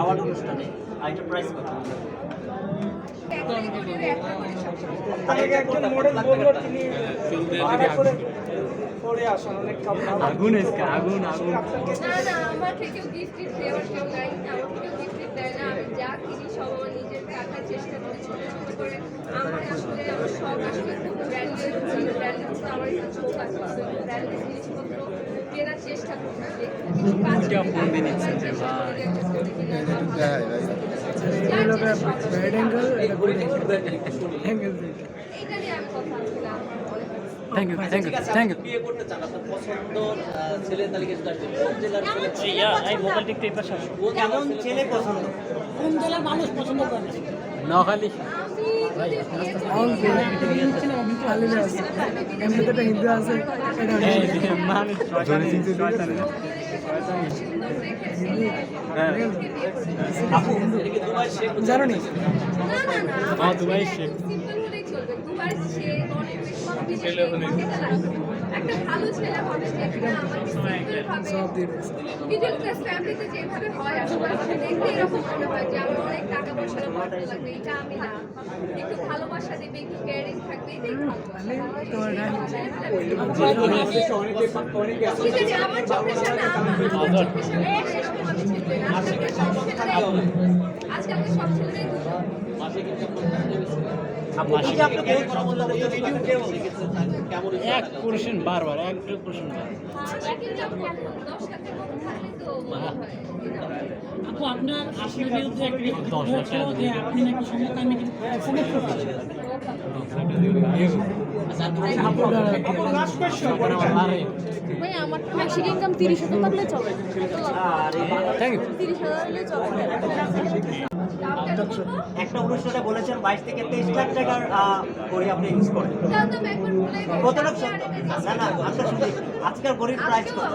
Award অনুষ্ঠানে আর এটা price কত আগুন আগুন আগুন। না না আমার থেকেও গিফট দেওয়ার কেউ নাই। আমার থেকেও গিফট দেয় না। আমি যা কিনি সব আমার নিজের টাকার চেষ্টা করি ছোট ছোট করে। আমার আসলে আমার শখ আসলে খুব ব্র্যান্ডেড ব্র্যান্ডেড আমার একটু শোক আছে ব্র্যান্ডেড জিনিসপত্র কেনার চেষ্টা করছি thank you thank you thank আপনি বিয়ে করতে চান আপনার পছন্দ ছেলের তালিকা কোন জেলার ছেলে এই মোবাইলটা একটু পাশে কেমন ছেলে পছন্দ? নোয়াখালী আমি যদি বিয়ে করি হিন্দু আছে হ্যাঁ জানো নি হ্যাঁ, দুবাই শেখ। চলবে দুবাই শেখ অনেক একটা ভালো ছেলে হবে যে কিনা আমাকে মিডল ক্লাস ফ্যামিলিতে যেভাবে হয় আসলে আমাকে দেখতে এরকম মনে হয় যে আমার অনেক টাকা পয়সা লাগবে লাগবে এটা আমি না। একটু ভালোবাসা দেবে একটু কেয়ারিং থাকবে এটাই ভালো। ঠিক আছে আমার চোখের সামনে আমার আমার চোখের সামনে এক কোশ্চেন বারবার এক কোশ্চেন আপু আপনার আপনার বিরুদ্ধে একটি যে আপনি নাকি সমস্ত আমার তো মাসিক ইনকাম তিরিশ হাজার চলে। থ্যাংক ইউ তিরিশ হাজার চলে। একটা অনুষ্ঠানে বলেছেন বাইশ থেকে তেইশ লাখ টাকার আহ, ঘড়ি আপনি ইউজ করেন। কত লাখ না না আজকাল ঘড়ির প্রাইস কত?